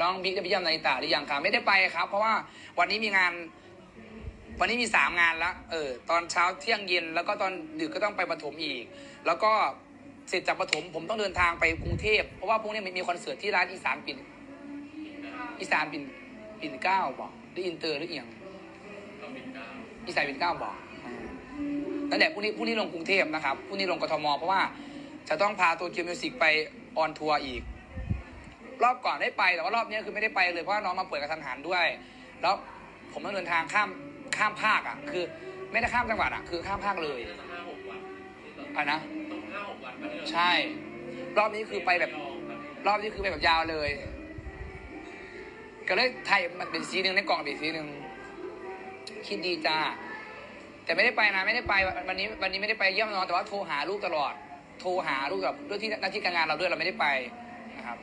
น้องบิ๊กได้ไปเยี่ยมนาริตาหรือยังครับไม่ได้ไปครับ เพราะว่าวันนี้มีงาน วันนี้มีสามงานแล้วเออตอนเช้าเที่ยงเย็นแล้วก็ตอนดึกก็ต้องไปปฐมอีก แล้วก็เสร็จจากปฐมผมต้องเดินทางไปกรุงเทพเพราะว่าพรุ่งนี้มีคอนเสิร์ตที่ร้านอีสานปิ่นอีสานปิ่นปิ่นเก้าบอกหรืออินเตอร์หรือเอียงอีสานปิ่นเก้าบอกนั่นแหละพรุ่งนี้พรุ่งนี้ลงกรุงเทพนะครับพรุ่งนี้ลงกทมเพราะว่าจะต้องพาตัวเกียวมิวสิกไปออนทัวร์อีก รอบก่อนได้ไปแต่ว่ารอบนี้คือไม่ได้ไปเลยเพราะว่าน้องมาเปิดกระทันหันด้วย แล้วผมต้องเดินทางข้ามข้ามภาคอะ คือไม่ได้ข้ามจังหวัดอะคือข้ามภาคเลยอะนะใช่ รอบนี้คือไปแบบ รอบนี้คือไปแบบยาวเลย ก็เลยไทยมันเป็นสีหนึ่งในกล่องเป็นสีหนึ่งคิดดีจ้าแต่ไม่ได้ไปนะไม่ได้ไปวันนี้วันนี้ไม่ได้ไปเยี่ยมน้องแต่ว่าโทรหาลูกตลอด โทรหาลูกกับด้วยที่หน้าที่การงานเราด้วยเราไม่ได้ไปนะครับ